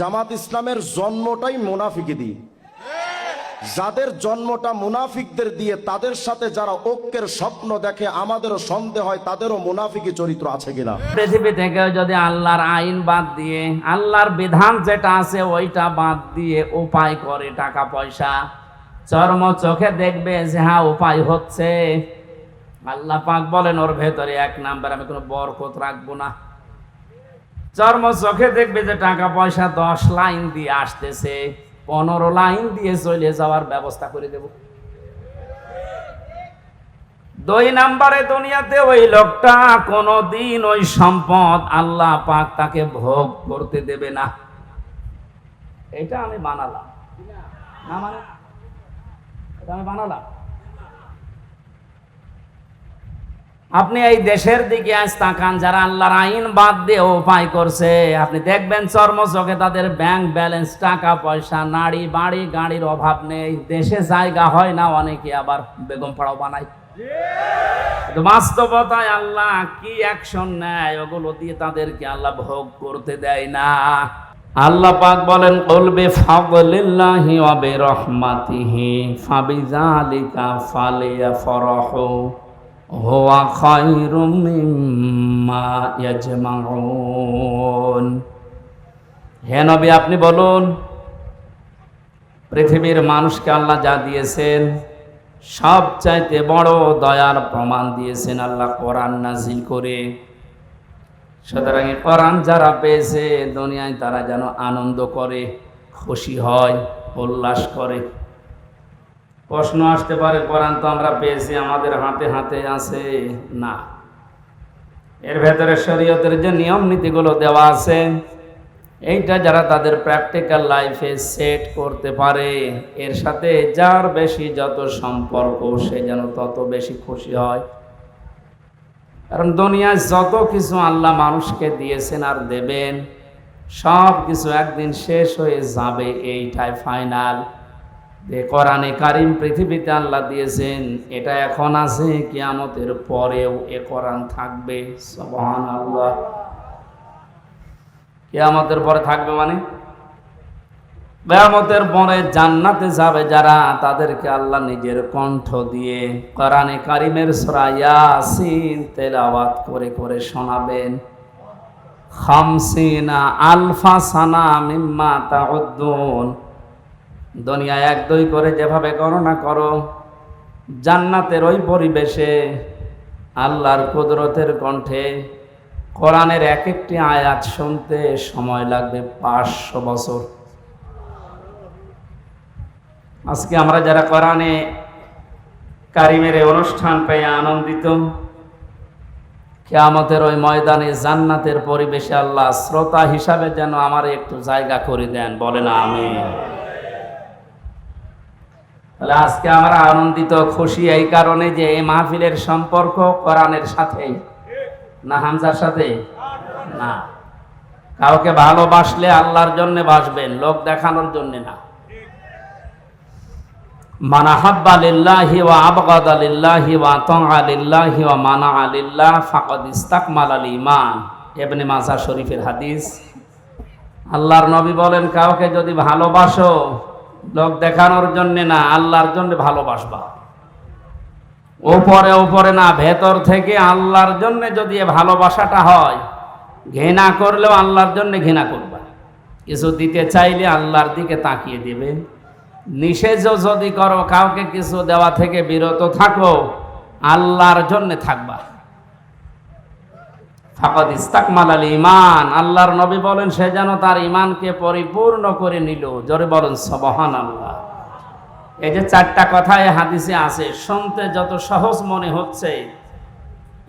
জামাত ইসলামের জন্মটাই মুনাফিকি দিয়ে যাদের জন্মটা মুনাফিকদের দিয়ে, তাদের সাথে যারা ঐক্যের স্বপ্ন দেখে, আমাদেরও সন্দেহ হয় তাদেরও মুনাফিকি চরিত্র আছে কিনা। পৃথিবী থেকে যদি আল্লাহর আইন বাদ দিয়ে, আল্লাহর বিধান যেটা আছে, ওইটা বাদ দিয়ে উপায় করে টাকা, পয়সা, চর্ম চোখে দেখবে যে হ্যাঁ উপায় হচ্ছে। আল্লাহ পাক বলেন, ওর ভেতরে এক নাম্বার, আমি কোনো বরকত রাখব না। চর্ম চোখে দেখবে যে টাকা পয়সা দশ লাইন দিয়ে আসতেছে, পনেরো লাইন দিয়ে চলে যাওয়ার ব্যবস্থা করে দেব। দুই নাম্বারে দুনিয়াতে ওই লোকটা কোনদিন ওই সম্পদ আল্লাহ পাক তাকে ভোগ করতে দেবে না। এটা আমি বানালাম। না মানে? এটা আমি বানালাম। আপনি এই দেশের দিকে আজ তাকান, যারা আল্লাহর আইন বাদ দিয়ে উপায় করছে, আপনি দেখবেন চর্মচকে তাদের ব্যাংক ব্যালেন্স টাকা পয়সা, নাড়ি বাড়ি, গাড়ির অভাব নেই, দেশে জায়গা হয় না, অনেকে আবার বেগম পাড়াও বানায়। বাস্তবতায় আল্লাহ কি অ্যাকশন নেয়, ওগুলো দিয়ে তাদেরকে আল্লাহ ভোগ করতে দেয় না। আল্লাহ পাক বলেন কলবে ফাগলিল্লাহি ওয়া বিরহমাতিহি, ফাবিযালিকা ফালিয়াফরাহু। হুয়া খায়রুম মিম্মা ইয়াজমাউন। হে নবী, আপনি বলুন, পৃথিবীর মানুষকে আল্লাহ যা দিয়েছেন সব চাইতে বড় দয়ার প্রমাণ দিয়েছেন আল্লাহ কোরআন নাজিল করে। সুতরাং কোরআন যারা পেয়েছে দুনিয়ায়, তারা যেন আনন্দ করে, খুশি হয়, উল্লাস করে। প্রশ্ন আসতে পারে কোরআন তো আমরা পেয়েছি, আমাদের হাতে হাতে আছে। না। এর ভেতরে শরীয়তের যে নিয়ম নীতিগুলো দেওয়া আছে, এইটা যারা তাদের প্র্যাকটিক্যাল লাইফে সেট করতে পারে, এর সাথে যার বেশি যত সম্পর্ক, সে যেন তত বেশি খুশি হয়। কারণ দুনিয়ায় যত কিছু আল্লাহ মানুষকে দিয়েছেন আর দেবেন সব কিছু একদিন শেষ হয়ে যাবে, এইটাই ফাইনাল যে কোরআনে কারিম পৃথিবীতে আল্লাহ দিয়েছেন, এটা এখন আছে, কিয়ামতের পরেও এ কোরআন থাকবে। সবহান আল্লাহ কেয়ামতের পরে থাকবে মানে? কেয়ামতের পরে জান্নাতে যাবে যারা, তাদেরকে আল্লাহ নিজের কণ্ঠ দিয়ে কোরআনে কারিমের সূরা ইয়াসিন তেলাওয়াত করে করে শোনাবেন। খামসিনা আলফা সানা মিম্মা তাউদ্দুন। দুনিয়া এক দুই করে যেভাবে গণনা করো, জান্নাতের ওই পরিবেশে আল্লাহর কুদরতের কণ্ঠে কোরআনের এক একটি আয়াত শুনতে সময় লাগবে পাঁচশো বছর। আজকে আমরা যারা কোরআনে কারিমের অনুষ্ঠান পেয়ে আনন্দিত, কেয়ামতের ওই ময়দানে জান্নাতের পরিবেশে আল্লাহ শ্রোতা হিসাবে যেন আমার একটু জায়গা করে দেন বলে না আমি তাহলে আজকে আমরা আনন্দিত খুশি এই কারণে যে এই মাহফিলের সম্পর্ক কোরআনের সাথে, না হামজার সাথে? না। কাউকে ভালোবাসলে আল্লাহর জন্য বাসবেন, লোক দেখানোর জন্য না। মানা হাব্বা লিল্লাহি ওয়া আবগাদা লিল্লাহি ওয়া তাআ লিল্লাহি ওয়া মানা লিল্লাহ ফাকাদ ইস্তাকমাল আল ঈমান। ইবনে মাজাহ শরীফের হাদিস। আল্লাহর নবী বলেন, কাউকে যদি ভালোবাসো লোক দেখানোর জন্য না, আল্লাহর জন্য ভালোবাসবা। ওপরে ওপরে না, ভেতর থেকে আল্লাহর জন্য যদি ভালোবাসাটা হয়, ঘৃণা করলেও আল্লাহর জন্য ঘৃণা করবা। কিছু দিতে চাইলে আল্লাহর দিকে তাকিয়ে দেবে। নিষেধ যদি করো, কাউকে কিছু দেওয়া থেকে বিরত থাকো, আল্লাহর জন্য থাকবা। ফাকদ ইস্তাকমাল আল ইমান আল্লাহর নবী বলেন, সে যেন তার ইমানকে পরিপূর্ণ করে নিল। জোরে বলেন সবহান আল্লাহ এই যে চারটা কথা এ হাদিসে আছে, শুনতে যত সহজ মনে হচ্ছে,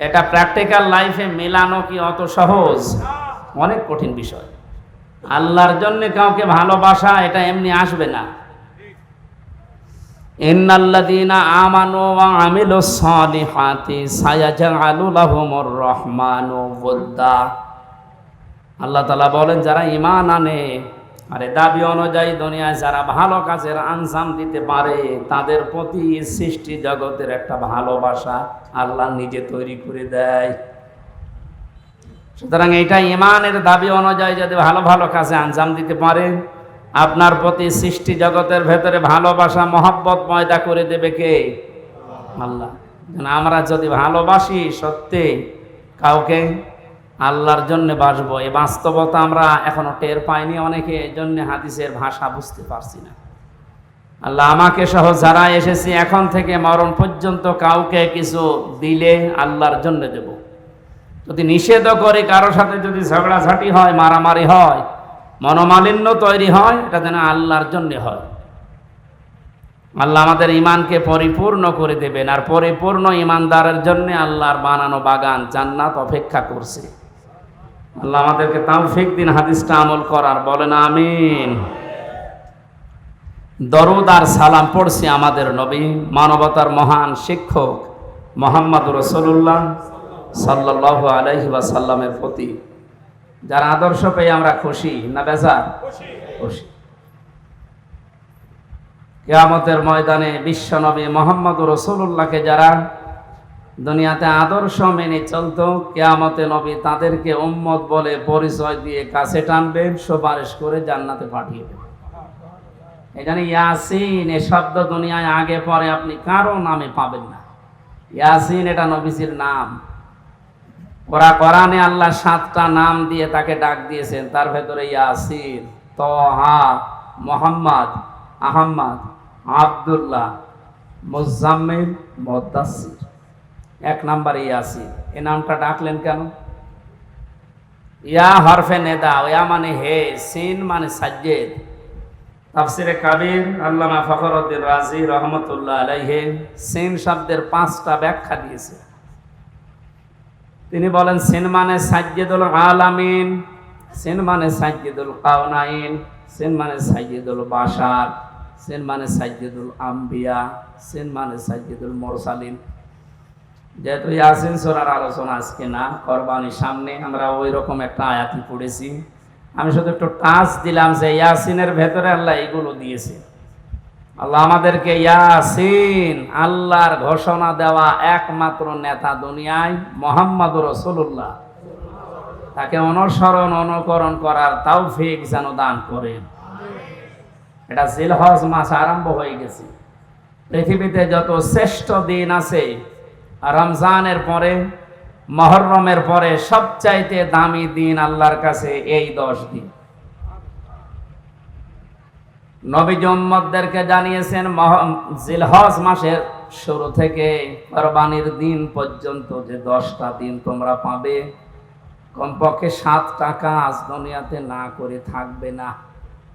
এটা প্র্যাকটিক্যাল লাইফে মেলানো কি অত সহজ? অনেক কঠিন বিষয়। আল্লাহর জন্য কাউকে ভালোবাসা, এটা এমনি আসবে না। ইন্নাল্লাযীনা আমানু ওয়া আমিলুস সালিহাতি সায়াজআলু লাহুমুর রহমানু ওয়াদ্দা আল্লাহ তাআলা বলেন, যারা ঈমান আনে, আরে দাবি অনুযায়ী দুনিয়ায় যারা ভালো কাজের আঞ্জাম দিতে পারে, তাদের প্রতি সৃষ্টি জগতের একটা ভালোবাসা আল্লাহ নিজে তৈরি করে দেয়। সুতরাং এটা ইমানের দাবি অনুযায়ী যদি ভালো ভালো কাজে আঞ্জাম দিতে পারে আপনার প্রতি সৃষ্টি জগতের ভেতরে ভালোবাসা, মহব্বত ময়দা করে দেবে কে? আল্লাহ। আমরা যদি ভালোবাসি সত্যি, কাউকে আল্লাহর জন্য বাসব এই বাস্তবতা আমরা এখনও টের পাইনি অনেকে এই জন্য হাদিসের ভাষা বুঝতে পারছি না। আল্লাহ আমাকে সহ যারা এসেছি, এখন থেকে মরণ পর্যন্ত কাউকে কিছু দিলে আল্লাহর জন্য দেব। যদি নিষেধ করে কারোর সাথে যদি ঝগড়াঝাটি হয়, মারামারি হয় মনোমালিন্য তৈরি হয়, এটা যেন আল্লাহর জন্য হয়। আল্লাহ আমাদের ইমানকে পরিপূর্ণ করে দেবেন, আর পরিপূর্ণ ইমানদারের জন্য আল্লাহর বানানো বাগান জান্নাত অপেক্ষা করছে। আল্লাহ আমাদেরকে তাওফিক দিন, হাদিসটা আমল করার, বলেন আমিন। দরুদ আর সালাম পড়ছি আমাদের নবী, মানবতার মহান শিক্ষক মোহাম্মদ রসুল্লাহ সাল্লাহ আলহি সাল্লামের প্রতি। যার আদর্শ পেয়ে আমরা খুশি না বেজা খুশি। কেয়ামতের ময়দানে বিশ্বনবী মোহাম্মদ রসুল্লাহকে যারা দুনিয়াতে আদর্শ মেনে চলতো কেয়ামতে নবী তাদেরকে উম্মত বলে পরিচয় দিয়ে কাছে টানবেন সুপারিশ করে জান্নাতে পাঠিয়ে দেবেন। এখানে ইয়াসিন এ শব্দ দুনিয়ায় আগে পরে আপনি কারও নামে পাবেন না। ইয়াসিন এটা নবীজির নাম। ওরা কোরআনে আল্লাহ সাতটা নাম দিয়ে তাকে ডাক দিয়েছেন। তার ভেতরে ইয়াসিন তহা মোহাম্মদ, আহম্মদ, আব্দুল্লাহ, মুজাম্মিল মুদাসির এক নাম্বার ইয়াসিন। এ নামটা ডাকলেন কেন? ইয়া হরফে নেদা, ইয়া মানে হে, সিন মানে সাজ্জেদ। তাফসিরে কাবির, আল্লামা ফখরুদ্দিন রাজি রহমতুল্লাহ আলাইহে, সিন শব্দের পাঁচটা ব্যাখ্যা দিয়েছে। তিনি বলেন, সিন মানে সাজ্জেদুল আলামিন, সিন মানে সাজ্জেদুল কাউনাইন সিন মানে সাজ্জেদুল বাশার, সিন মানে সাজ্জেদুল আম্বিয়া, সিন মানে সাজ্জেদুল মোরসালিন। যেহেতু ইয়াসিন সোরার আলোচনা আজকে না, কোরবানির সামনে আমরা ওই রকম একটা আয়াতি পড়েছি। আমি শুধু একটু টাচ দিলাম যে ইয়াসিনের ভেতরে আল্লাহ এগুলো দিয়েছে। আল্লাহ আমাদেরকে ইয়াসিন, আল্লাহর ঘোষণা দেওয়া একমাত্র নেতা দুনিয়ায় মোহাম্মদ রসুল্লাহ তাকে অনুসরণ, অনুকরণ করার তৌফিক যেন দান করেন। এটা জিলহজ মাস আরম্ভ হয়ে গেছে। পৃথিবীতে যত শ্রেষ্ঠ দিন আছে, রমজানের পরে, মহরমের পরে সবচাইতে দামি দিন আল্লাহর কাছে এই দশ দিন। নবী জম্মদদেরকে জানিয়েছেন জিলহজ মাসের শুরু থেকে কোরবানির দিন পর্যন্ত যে দশটা দিন তোমরা পাবে, কমপক্ষে সাতটা কাজ দুনিয়াতে না করে থাকবে না।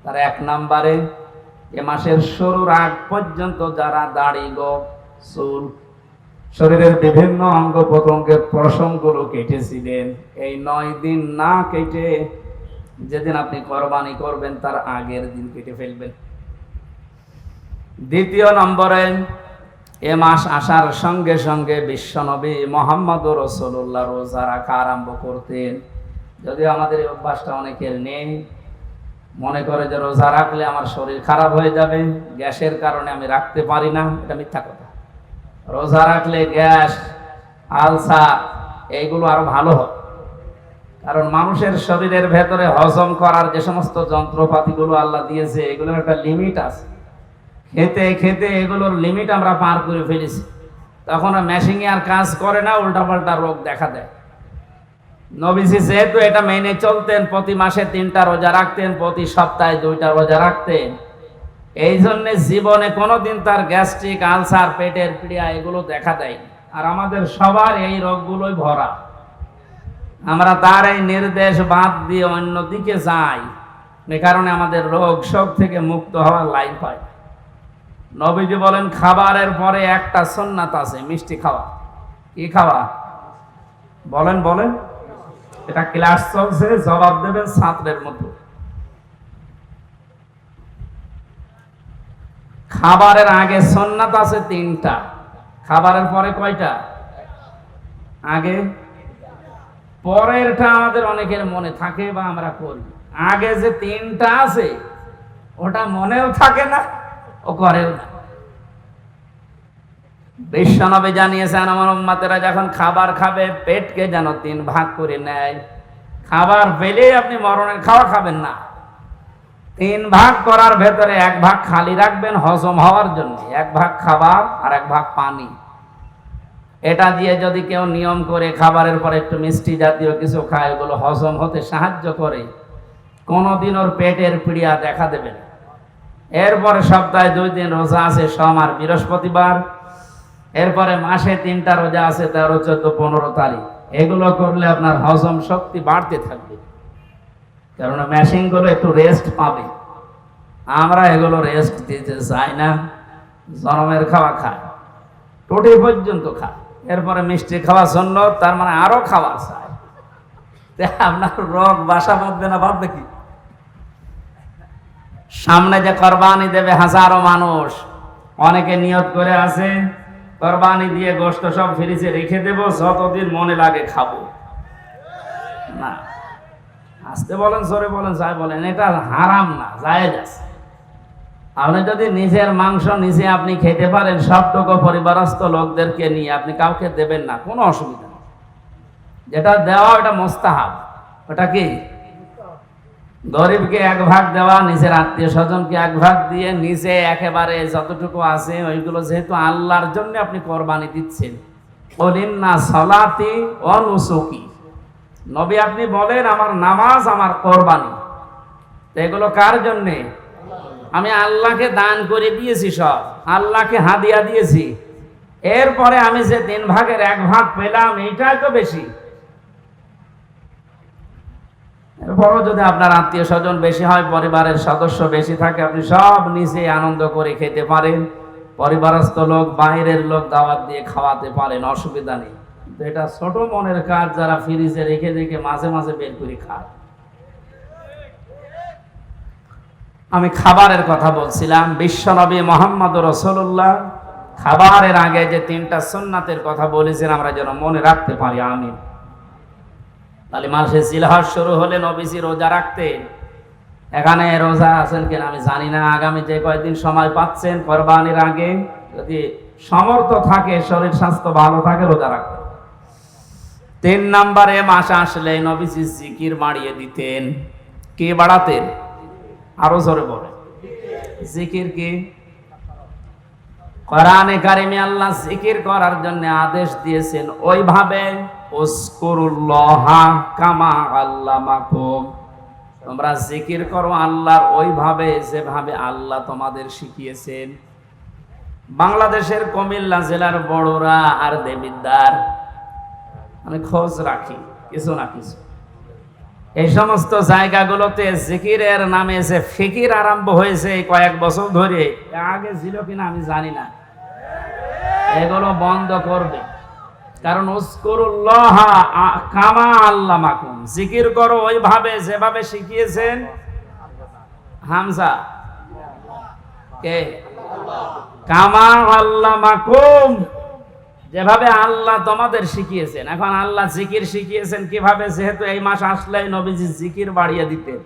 তার এক নাম্বারে, এ মাসের শুরুর আগ পর্যন্ত যারা দাড়ি চুল, শরীরের বিভিন্ন অঙ্গ প্রত্যঙ্গের পশমগুলো কেটেছিলেন, এই নয় দিন না কেটে যেদিন আপনি কোরবানি করবেন, তার আগের দিন কেটে ফেলবেন। দ্বিতীয় নম্বরে, এ মাস আসার সঙ্গে সঙ্গে বিশ্বনবী মোহাম্মদ রসুল্লাহ রোজা রাখা আরম্ভ করতেন। যদিও আমাদের এই অভ্যাসটা অনেকের নেই। মনে করে যে রোজা রাখলে আমার শরীর খারাপ হয়ে যাবে, গ্যাসের কারণে আমি রাখতে পারি না, এটা মিথ্যা কথা। রোজা রাখলে গ্যাস, আলসা, এইগুলো আরও ভালো হয়। কারণ মানুষের শরীরের ভেতরে হজম করার যে সমস্ত যন্ত্রপাতিগুলো আল্লাহ দিয়েছে, এগুলোর একটা লিমিট আছে। খেতে খেতে এগুলোর লিমিট আমরা পার করে ফেলেছি। তখন মেশিনে আর কাজ করে না, উল্টাপাল্টা রোগ দেখা দেয়। নবীজি যেহেতু এটা মেনে চলতেন, প্রতি মাসে তিনটা রোজা রাখতেন, প্রতি সপ্তাহে দুইটা রোজা রাখতেন। এই জন্য জীবনে কোনোদিন তার গ্যাস্ট্রিক আলসার পেটের পীড়া এগুলো দেখা দেয় আর আমাদের সবার এই রোগগুলোই ভরা। আমরা তার এই নির্দেশ বাদ দিয়ে অন্যদিকে যাই। এ কারণে আমাদের রোগ শোক থেকে মুক্ত হওয়ার লাইন পায়। নবীজি বলেন, খাবারের পরে একটা সন্ন্যাত আছে, মিষ্টি খাওয়া। কি খাওয়া? বলেন বলেন। এটা ক্লাস চলছে, জবাব দেবেন ছাত্রের মতো। খাবারের আগে সন্ন্যাত আছে তিনটা। খাবারের পরে কয়টা? আগে পরেরটা আমাদের অনেকের মনে থাকে বা আমরা করি। আগে যে তিনটা আছে, ওটা মনেও থাকে না, ও করেও না। বিশ্বনবী জানিয়েছেন, আমার উম্মাতেরা যখন খাবার খাবে, পেটকে যেন তিন ভাগ করে নেয়। খাবার পেলেই আপনি মরণের খাওয়া খাবেন না। তিন ভাগ করার ভেতরে এক ভাগ খালি রাখবেন হজম হওয়ার জন্য। এক ভাগ খাবার আর এক ভাগ পানি। এটা দিয়ে যদি কেউ নিয়ম করে খাবারের পরে একটু মিষ্টি জাতীয় কিছু খায়, ওগুলো হজম হতে সাহায্য করে কোনোদিন ওর পেটের পিড়িয়া দেখা দেবে না। এরপরে সপ্তাহে দুই দিন রোজা আছে, সোম আর বৃহস্পতিবার। এরপরে মাসে তিনটা রোজা আছে, তেরো, চোদ্দ, পনেরো তারিখ। এগুলো করলে আপনার হজম শক্তি বাড়তে থাকবে। কেননা মেশিনগুলো একটু রেস্ট পাবে। আমরা এগুলো রেস্ট দিতে চাই না, জনমের খাওয়া খায়। টোটি পর্যন্ত খায়। এরপরে মিষ্টি খাওয়া জন্য তার মানে আরও খাওয়া চায় আপনার রোগ বাসা বাঁধবে না, বাঁধবে কি? সামনে যে কোরবানি দেবে হাজারো মানুষ, অনেকে নিয়ত করে আছে, কোরবানি দিয়ে গোষ্ঠ সব ফ্রিজে রেখে দেবো, যতদিন মনে লাগে খাব। না। আসতে বলেন সরে বলেন, যাই বলেন, এটা হারাম না, জায়েজ আছে। আপনি যদি নিজের মাংস নিজে আপনি খেতে পারেন, সবটুকু পরিবারস্থ লোকদেরকে নিয়ে আপনি কাউকে দেবেন না, কোনো অসুবিধা নেই। যেটা দেওয়া, ওটা মোস্তাহাব। ওটা কি? গরিবকে এক ভাগ দেওয়া, নিজের আত্মীয় স্বজনকে এক ভাগ দিয়ে নিজে একেবারে যতটুকু আছে, ওইগুলো যেহেতু আল্লাহর জন্য আপনি কোরবানি দিচ্ছেন। বলিন না সলাতি অনুসুকি নবী আপনি বলেন, আমার নামাজ, আমার কোরবানি। এগুলো কার জন্যে? আমি আল্লাহকে দান করে দিয়েছি সব, আল্লাহকে হাদিয়া দিয়েছি। এরপরে আমি যে তিন ভাগের এক ভাগ পেলাম, এইটাই তো বেশি। এরপরও যদি আপনার আত্মীয় স্বজন বেশি হয়, পরিবারের সদস্য বেশি থাকে, আপনি সব নিজে আনন্দ করে খেতে পারেন। পরিবারস্থ লোক বাইরের লোক দাওয়াত দিয়ে খাওয়াতে পারেন, অসুবিধা নেই। এটা ছোট মনের কাজ, যারা ফ্রিজে রেখে রেখে মাঝে মাঝে বের করে খায়। আমি খাবারের কথা বলছিলাম। বিশ্বনবী মোহাম্মদ রসুল্লাহ খাবারের আগে যে তিনটা সুন্নাতের কথা বলেছেন, আমরা যেন মনে রাখতে পারি আমি তাহলে মাসে জিলহজ শুরু হলে নবীজি রোজা রাখতেন এখানে রোজা আছেন কিনা আমি জানি না। আগামী যে কয়েকদিন সময় পাচ্ছেন কোরবানির আগে, যদি সমর্থ থাকে, শরীর স্বাস্থ্য ভালো থাকে, রোজা রাখতেন তিন নম্বরে মাস আসলে নবীজি জিকির বাড়িয়ে দিতেন। কে বাড়াতেন? আরও জোরে বলে। জিকির কি? কোরআনে কারিমে আল্লাহ জিকির করার জন্য আদেশ দিয়েছেন, ওইভাবে তোমরা জিকির করো আল্লাহর ওইভাবে, যেভাবে আল্লাহ তোমাদের শিখিয়েছেন। বাংলাদেশের কুমিল্লা জেলার বড়রা আর দেবিদ্দার আমি খোঁজ রাখি, কিছু না কিছু। এই সমস্ত জায়গাগুলোতে জিকিরের নামে যে ফিকির আরম্ভ হয়েছে কয়েক বছর ধরে আগে ছিল কিনা আমি জানি না। এগুলো বন্ধ করবে। কারণ কামা আল্লাহ মাকুম জিকির করো ওইভাবে যেভাবে শিখিয়েছেন। হামজা, কে? কামা আল্লাহ মাকুম যেভাবে আল্লাহ তোমাদের শিখিয়েছেন, এখন আল্লাহ জিকির শিখিয়েছেন, কীভাবে যেহেতু এই মাস আসলেই নবীজি জিকির বাড়িয়ে দিতেন।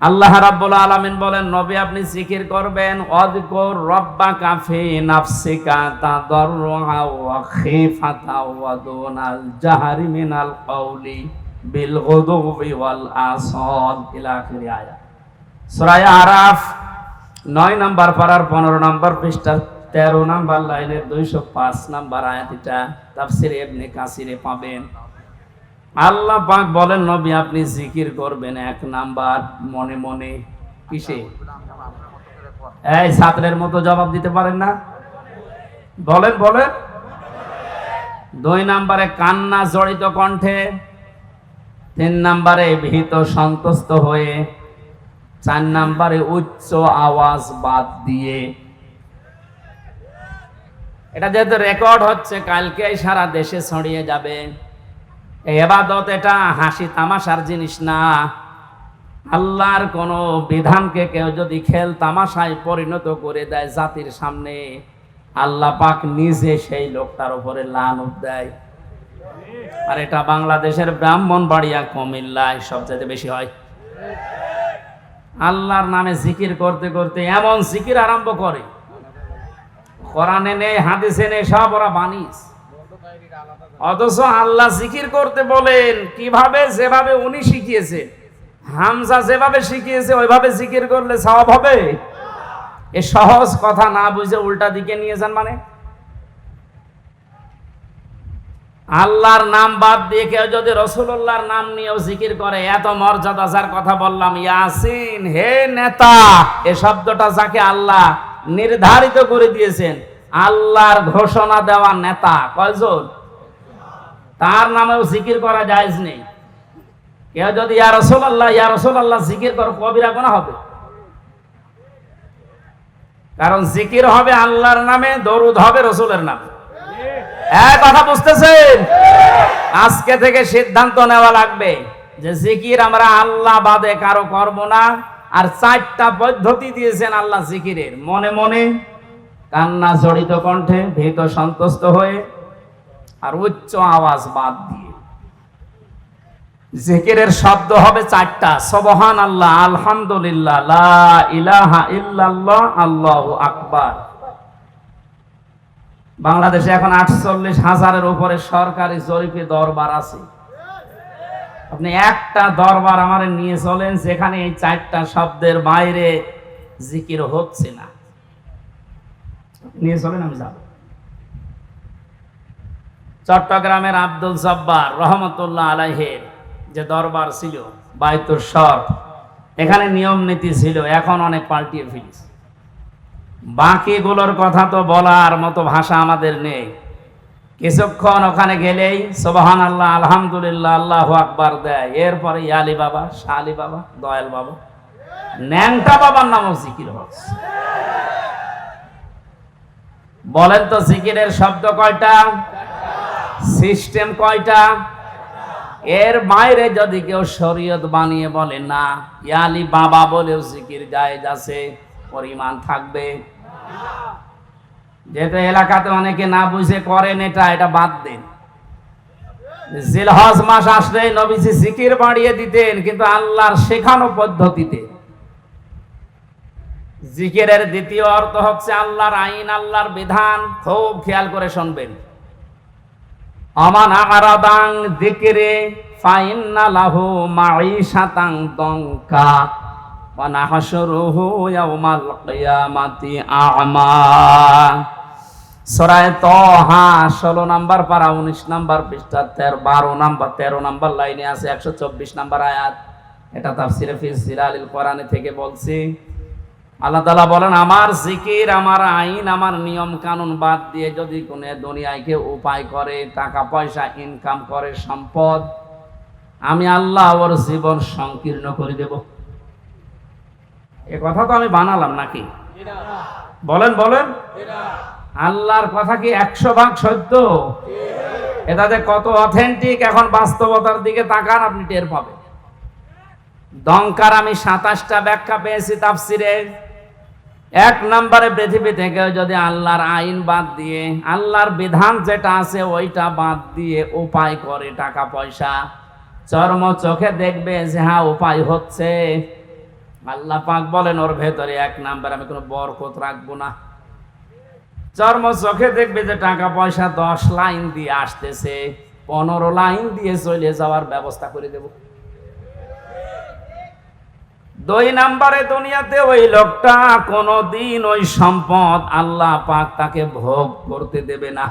আল্লাহ রাব্বুল আলামিন বলেন, নবী, আপনি জিকির করবেন অযকুর রব্বাকা ফি নাফসিকা তাদাররুআ ওয়া খিফাতা ওয়া দুনাল জাহরি মিনাল কওলি বিল গুদুবি ওয়াল আসাল ইলা আখির আয়াত। সূরা আরাফ 9 নম্বর পারার 15 নম্বর পৃষ্ঠা 13 নাম্বার লাইনের 205 নাম্বার আয়াত এটা তাফসীর ইবনে কাসিরে পাবেন। আল্লাহ পাক বলেন, নবী, আপনি জিকির করবেন এক নাম্বার মনে মনে। কিসে? এই ছাত্রের মতো জবাব দিতে পারেন না। বলেন বলেন। দুই নাম্বারে কান্না জড়িত কণ্ঠে, তিন নাম্বারে ভীত সন্তুষ্ট হয়ে, চার নাম্বারে উচ্চ আওয়াজ বাদ দিয়ে এটা যেহেতু রেকর্ড হচ্ছে, কালকে সারা দেশে ছড়িয়ে যাবে। এবাদত এটা হাসি তামাশার জিনিস না। আল্লাহর কোন বিধানকে কেউ যদি খেল তামাশায় পরিণত করে দেয় জাতির সামনে, আল্লাহ পাক নিজে সেই লোকটার উপরে লানত দেয়। আর এটা বাংলাদেশের ব্রাহ্মণবাড়িয়া, কুমিল্লায় সবচেয়ে বেশি হয়। আল্লাহর নামে জিকির করতে করতে এমন জিকির আরম্ভ করে। কোরআনে নেই, হাদিসে নেই, সব ওরা বানিস। অথচ আল্লাহ জিকির করতে বলেন, কীভাবে যেভাবে উনি শিখিয়েছে, হামজা যেভাবে শিখিয়েছে, ওইভাবে জিকির করলে সওয়াব হবে? এ সহজ কথা না বুঝে উল্টা দিকে নিয়ে যান মানে। আল্লাহর নাম বাদ দিয়ে কেউ যদি রসুল্লাহর নাম নিয়েও জিকির করে, এত মর্যাদা যার কথা বললাম, ইয়াসিন, হে নেতা, এ শব্দটা যাকে আল্লাহ নির্ধারিত করে দিয়েছেন। আল্লাহর ঘোষণা দেওয়া নেতা কয়জন? তার নামেও জিকির করা জায়েজ নেই। কেউ যদি, ইয়া রসুল্লাহ ইয়া রসুল্লাহ জিকির করো, কবিরা গোনা হবে। কারণ জিকির হবে আল্লাহর নামে, দরুদ হবে রসুলের নামে। এক কথা বুঝতেছেন? আজকে থেকে সিদ্ধান্ত নেওয়া লাগবে যে জিকির আমরা আল্লাহ বাদে কারও করব না। আর চারটা পদ্ধতি দিয়েছেন আল্লাহ জিকিরের। মনে মনে কান্না জড়িত কণ্ঠে ভীত সন্তুষ্ট হয়ে আর উচ্চ আওয়াজ বাদ দিয়ে। জিকিরের শব্দ হবে চারটা সবহান আল্লাহ আলহামদুলিল্লাহ, লা ইলাহা ইল্লাল্লাহ, আল্লাহু আকবার। বাংলাদেশে এখন আটচল্লিশ হাজারের উপরে সরকারি জরিপে দরবার আছে। আপনি একটা দরবার আমার নিয়ে চলেন, যেখানে এই চারটা শব্দের বাইরে জিকির হচ্ছে না। নিয়ে চলেন, আমি যাব। চট্টগ্রামের আব্দুল জব্বার রহমতুল্লাহ আলাইহের যে দরবার ছিল বাইতুর সর এখানে নিয়ম নীতি ছিল, এখন অনেক পাল্টিয়ে ফেলেছে। বাকিগুলোর কথা তো বলার মতো ভাষা আমাদের নেই। কিছুক্ষণ ওখানে গেলেই সোবাহান আল্লাহ আলহামদুলিল্লাহ, আল্লাহ আকবার দেয়। এরপরে ইয়ালি বাবা শালি বাবা দয়াল বাবা। ন্যাংটা বাবার নামও জিকির হচ্ছে। বলেন তো জিকিরের শব্দ কয়টা? সিস্টেম কয়টা? এর বাইরে যদি কেউ শরীয়ত বানিয়ে বলে, না ইয়ালি বাবা বলেও জিকির জায়েজ যাচ্ছে পরিমাণ থাকবে। যেহেতু এলাকাতে অনেকে না বুঝে করেন এটা এটা বাদ দিন। জিলহজ মাস আসলে নবীজি জিকির বাড়িয়ে দিতেন, কিন্তু আল্লাহর শেখানো পদ্ধতিতে। জিকিরের দ্বিতীয় অর্থ হচ্ছে আল্লাহর আইন, আল্লাহর বিধান, খুব খেয়াল করে শুনবেন। অমান আরাদাং দিকরে ফাইন্না লাহু মাঈশাতাং দঙ্কা ওয়া নাহশুরুহু ইয়াউমাল কিয়ামাতি আ'মা। সূরা তাহা 16 নাম্বার পারা 19 নাম্বার পৃষ্ঠা 13 12 নাম্বার 13 নাম্বার লাইনে আছে 124 নাম্বার আয়াত। এটা তাফসিরে ফি সিলালিল কোরআনে থেকে বলছি। আল্লাহ তালা বলেন, আমার জিকির, আমার আইন, আমার নিয়ম কানুন বাদ দিয়ে যদি কোনো দুনিয়ায় কেউ উপায় করে, টাকা পয়সা ইনকাম করে, সম্পদ, আমি আল্লাহ ওর জীবন সংকীর্ণ করে দেব। এ কথা তো আমি বানালাম নাকি? বলেন বলেন। আল্লাহর কথা কি একশো ভাগ সত্য? এটাতে কত অথেন্টিক এখন বাস্তবতার দিকে তাকান, আপনি টের পাবেন। দঙ্কার আমি সাতাশটা ব্যাখ্যা পেয়েছি তাফসিরে। এক নম্বরে পৃথিবী থেকে যদি আল্লাহর আইন বাদ দিয়ে, আল্লাহর বিধান যেটা আছে ওইটা বাদ দিয়ে উপায় করে টাকা পয়সা, চর্ম চোখে দেখবে যে হ্যাঁ উপায় হচ্ছে। আল্লাহ পাক বলেন, ওর ভেতরে এক নাম্বার আমি কোনো বরকত রাখব না। চর্ম চোখে দেখবে যে টাকা পয়সা দশ লাইন দিয়ে আসতেছে, পনেরো লাইন দিয়ে চলে যাওয়ার ব্যবস্থা করে দেব। দুই নাম্বারে দুনিয়াতে ওই লোকটা কোনোদিন ওই সম্পদ আল্লাহ পাক তাকে ভোগ করতে দেবে না।